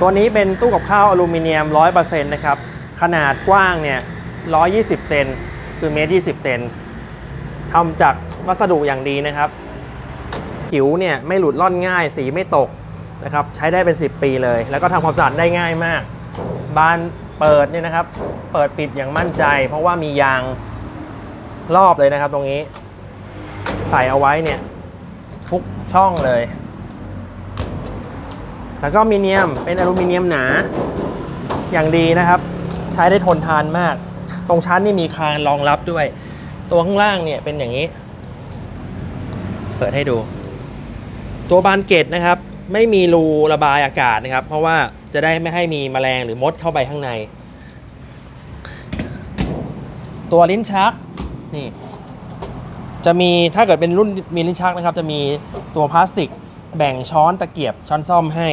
ตัวนี้เป็นตู้กับข้าวอลูมิเนียม 100%นะครับ ขนาดกว้างเนี่ย 120 เซนคือเมตร 20 เซนทำจากวัสดุอย่างดีนะครับ ผิวเนี่ยไม่หลุดล่อนง่าย สีไม่ตกนะครับ ใช้ได้เป็น 10 ปีเลย แล้วก็ทำความสะอาดได้ง่ายมาก บานเปิดเนี่ยนะครับ เปิดปิดอย่างมั่นใจ เพราะว่ามียางรอบเลยนะครับตรงนี้ ใส่เอาไว้เนี่ยทุกช่องเลย แล้วก็มีเนียมเป็นอลูมิเนียมหนา อย่างดีนะครับ ใช้ได้ทนทานมาก ตรงชั้นนี่มีคานรองรับด้วย ตัวข้างล่างเนี่ยเป็นอย่างนี้ เปิดให้ดู ตัวบานเกตนะครับ ไม่มีรูระบายอากาศนะครับ เพราะว่าจะได้ไม่ให้มีแมลงหรือมดเข้าไปข้างใน ตัวลิ้นชักนี่จะมีถ้าเกิดเป็นรุ่นมีลิ้นชักนะครับ จะมีตัวพลาสติก แบ่งช้อนตะเกียบช้อนซ่อมให้